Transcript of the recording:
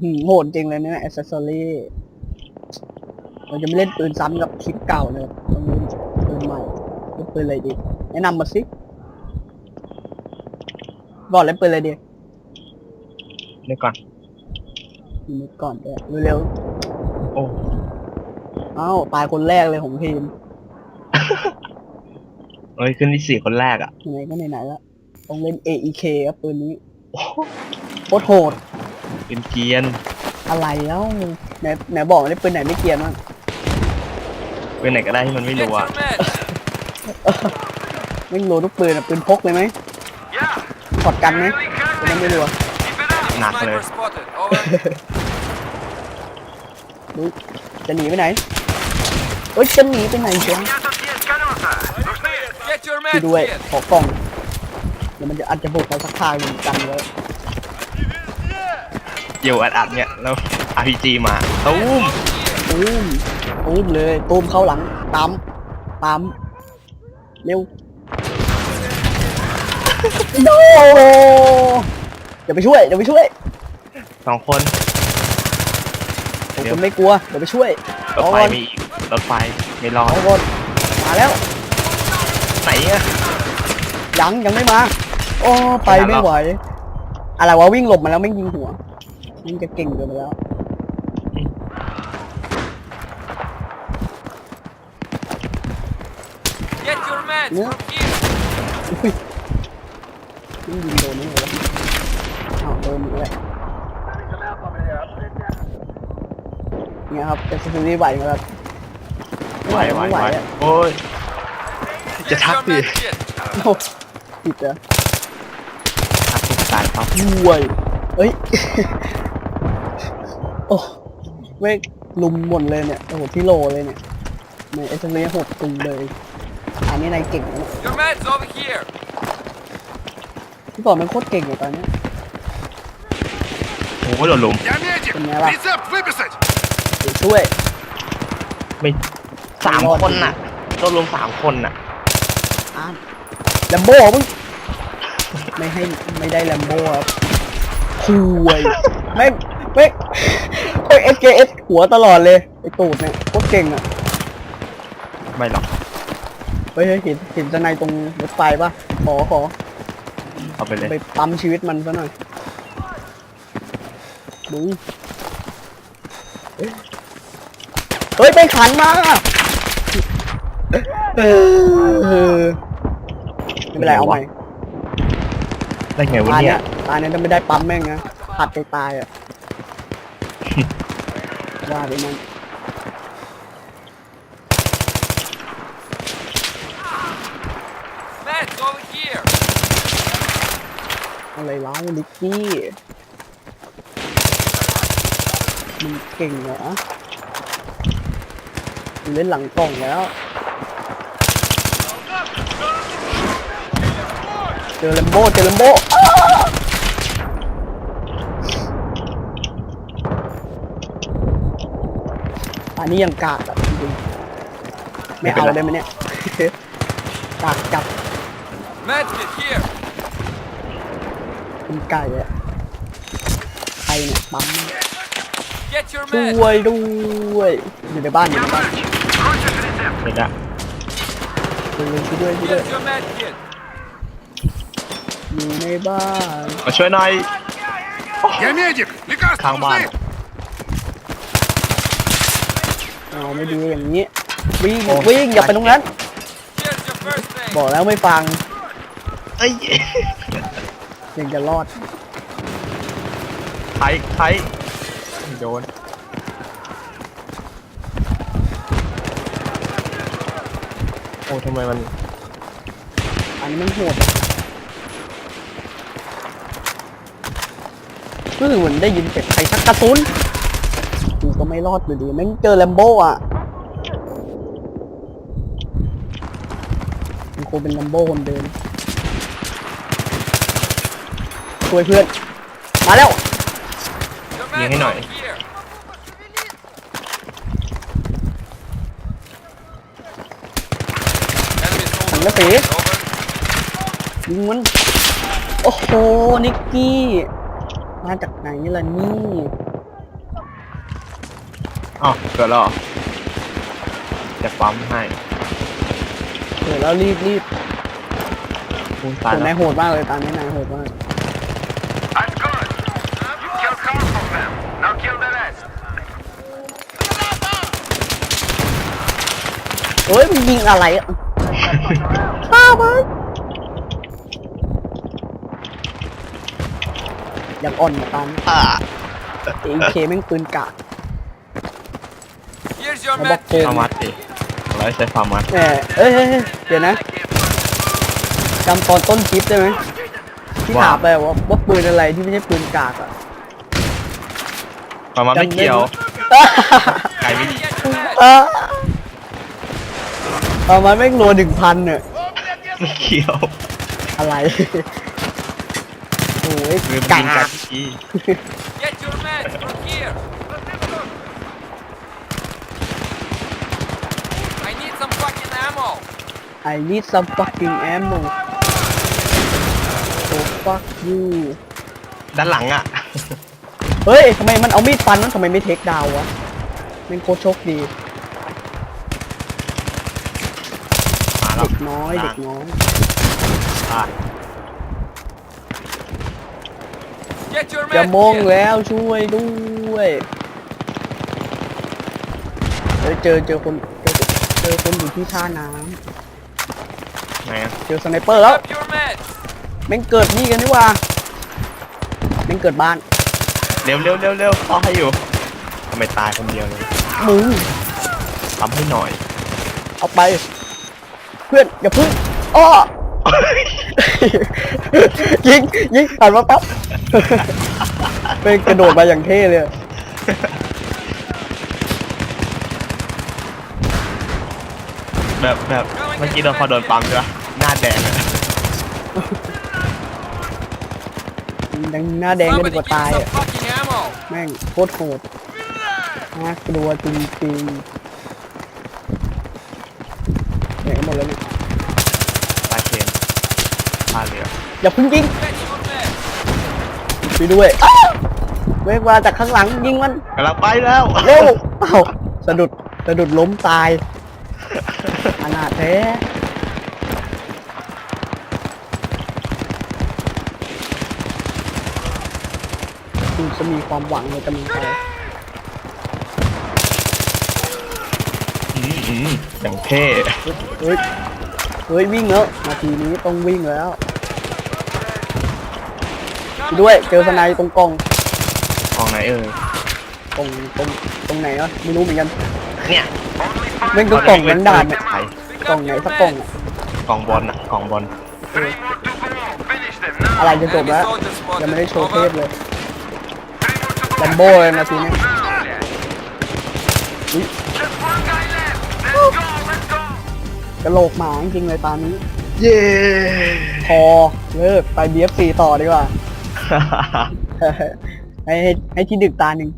หืมโหดจริงเลยเนี่ยแอ c เซสซอรี่เราจะไม่เล่นปืนซ้ำกับคลิปเก่าเลยต้องเล่นปืนใหม่เล่นปืนอะไรดี แนะนำมาสิก่อนเล่นปืนอะไรดีเดี๋ยวก่อนนึกก่อนด้วยเร็วโอ้ๆเอ้าตายคนแรกเลยของทีมเอ้ยขึ้นที่สี่คนแรกอะไหนก็ไหนๆแล้วต้องเล่น AEK ครับปืนนี้โอ้โหโคตรโหด เป็นเกรียนอะไรแล้วไหนไหนบอกว่าปืนไหนไม่เกรียนบ้างเป็นไหนก็ได้ที่มันไม่ Get รู้อะ your meds. ไม่รู้ทุกปืนอะปืนพกเลยไหม Yeah. ถอดกันไหมปืนนั้นไม่รู้อะ Keep it up. Knock Sniper เลย spotted. Over. ดูจะหนีไปไหนเอ้ยจะหนีไปไหนเชียว Get your ช่วย meds. ด้วย kid. ขอกล่องเดี๋ยวมันจะอาจจะบุกไปสักทางหนึ่งกันไว้ อยู่อัดๆเนี่ยแล้ว RPG มาตุ้มตูมตูมเลยตูมเข้าหลังปั๊มปั๊มเร็วโนเดี๋ยวไปช่วยเดี๋ยวไปช่วยสองคนผมคนไม่กลัวเดี๋ยวไปช่วยรถไฟมีอีกรถไฟไม่รอดเอาก่อนมาแล้วไหนอะยังยังไม่มาโอ้ไปไม่ทันหรไม่อกไหว อะไรวะวิ่งหลบมาแล้วไม่ยิงหัว ยิงจะเก่งเกินไปแล้ว Get your meds Yeah. from here. อุ้ยไม่ยิงโดนนี่เลยวะอ้าวโดนอีกแล้วเนี่ยครับเป็นซีรีส์ไหวไหมครับไหวไหวไม่ไหวอะโอ้ย Get Just your happy. meds, kid. โอ้ผิดเหรอ ทักทุกสายครับห่วยเอ้ย โอ้เว้ยลุมหมดเลยเนี่ย โอ้โหที่โลเลยเนี่ยในเอสเอ็มหกตุงเลย อันนี้นายเก่งนะเนี่ย Your meds over here. พี่บอกมันโคตรเก่งเลยตอนเนี้ย โอ้โหโดนลุม Я медик! Ты мне рад. Рецепт выписать! เดี๋ยวช่วย ไม่สามคนน่ะโดนลุมสามคนน่ะ อ้ามแลมโบ้มึง ไม่ให้ไม่ได้แลมโบ้ครับคุยแม่ง แม่งโอ้ย SKS หัวตลอดเลยไอ้ตูดเนี่ยโคตรเก่งอะไม่หรอก เฮ้ยเฮ้ยเห็นเห็นจะในตรงรถไฟปะขอขอเอาไปเลยไปปั๊มชีวิตมันซะหน่อยดูเฮ้ยเฮ้ยไปขันมาเออไม่เป็นไรเอาใหม่ได้ไงวะตาเนี่เนี่ยยตาเนี่ยจะไม่ได้ปั๊มแม่งนะผัดไปตายอะ ว่าไปมัน Meds over here. อะไรล้าวนิกกี้มึงเก่งเหรอมึงเล่นหลังกล่องแล้วเจอแลมโบ้เจอแลมโบ้อ้าอันนี้ยังกากอ่ะจริงๆไม่เอาได้ไหมเนี่ย กากจับ Meds kit here. เป็นไก่อะใครเนี่ยปั๊ม Get your ช่ meds. วยด้วยอยู่ในบ้านอยู่ในบ้าน ไม่ได้ ช่วยด้วยช่วยด้วยช่วยด้วย Get your med kit. อยู่ในบ้าน มาช่วยหน่อย Я медик! Лекарства Карман. нужны! เอาไม่ดีอย่างนี้วิ่งโอ้วิ่งอย่าไปตรงนั้น Here's your first aid. บอกแล้วไม่ฟังเอ้ยยังจะรอดใครใครโดนโอ้ทำไมมัน อันนี้มันโหดอะรู้สึกเหมือนได้ยินเสียงใครชักกระสุน กูก็ไม่รอดอยู่ดีแม่งเจอแลมโบ้อะมันคงเป็นแลมโบ้คนเดิมช่วยเพื่อน มาแล้ว Your Nghe meds cái nồi. over here. สังกะสี Over. ยิงมันโอ้โหนิกกี้ มาจากไหนล่ะนี่ อ๋อเกิดแล้วเหรอจะปั๊มให้เดี๋ยวแล้วรีบรีบพุ่งโหตายนายแล้วโหดมากเลยตามนี้นายโหดมาก I'm good. You killed half of them. Now kill the rest. เฮ้ยมันยิงอะไรอะฆ่ามันยังอ่อนมาตามอ่าเอเคแม่งปืนกา ก Here's your มาบอก med เจอฟาร์มัสดิเราใช้ฟาร์มัสแหมเอ้ยเฮ้ยเฮ้ยเดี๋ยวนะจำตอนต้นคลิปได้ไหมที่ถามไปว่าว่าปืนอะไรที่ไม่ใช่ปืนกากอะ ฟาร์มัสไม่เกี่ยวไก่ไม่ Get your med. เออเอามาแม่งโลหนึ่งพันเนี่ยไม่เกี่ยวอะไรโอ้ยมือบิกานกันกที Get your med from here. I need some fucking ammo. I need some fucking ammo so fuck you ด้านหลังอะ เฮ้ยทำไมมันเอามีดฟันมันทำไมไม่เทคดาวน์วะแม่งโคตรโชคดี มาแล้วเด็กน้อยเด็กน้อย อะ Get your จะ med มง kit. แล้วช่วยด้วยเฮ้ยเจอเจอคนเจอเจอคนอยู่ที่ท่าน้ ไหนอะำเจอสไนเปอร์แล้ว Grab your med. แม่งเกิดนี่กันนี่หว่าแม่งเกิดบ้าน เร็วเร็วเร็วเร็วต่อให้อยู่ทำไมตายคนเดียวเลยมึง ทำให้หน่อยเอาไป เพื่อนอย่าพึ่งอ้อ ยิงยิงหันมาปั๊บ เป็นกระโดดมาอย่างเท่เลยแบบแบบเมื่อกี้เราพอโดนปั๊มใช่ปะห น้าแดงเลยยังหน้าแดงกันดี Somebody กว่า give ตาย me อะ some fucking ammo. แม่งโคตรโหดน่ากลัวจริงๆไหนกันหมดแล้วเนี่ยตาเคนตาเหลืองอย่าเพึ่งยิง Get your med. ไปด้วยอ้าวเวกมาจากข้างหลังยิงมันกำลังไปแล้วเร็วเอ้าสะดุดสะดุดล้มตายขนาดแท้ คุณจะมีความหวังในกำลังใจอืมอืมอย่างเท่เฮ้ย เฮ้ย วิ่งแล้วนาทีนี้ต้องวิ่งแล้วไปด้วยเจอสไนด์ตรงกล่องกองไหนเอ่ยตรงตรงตรงไหนวะไม่รู้เหมือนกัน เนี่ยแม่งก็กล่องนั้นด่านเนี่ยใครกล่องไหนสักกล่องอะกล่องบอลอะกล่องบอล Three more to go. Finish them now. อะไรจะจบ Enemy แล้ว soldier spotted. ยังไม่ได้โชว์เท Over. พเลย แลมโบ้เลยนาทีนี้อุ๊ย Just one guy left. Let's go. Let's go. กระโหลกหมาจริงๆเลยตอนนี้ เย้พอเลิกไป BFC ต่อดีกว่า ให้ให้ให้ที่ดึกตาหนึ่ง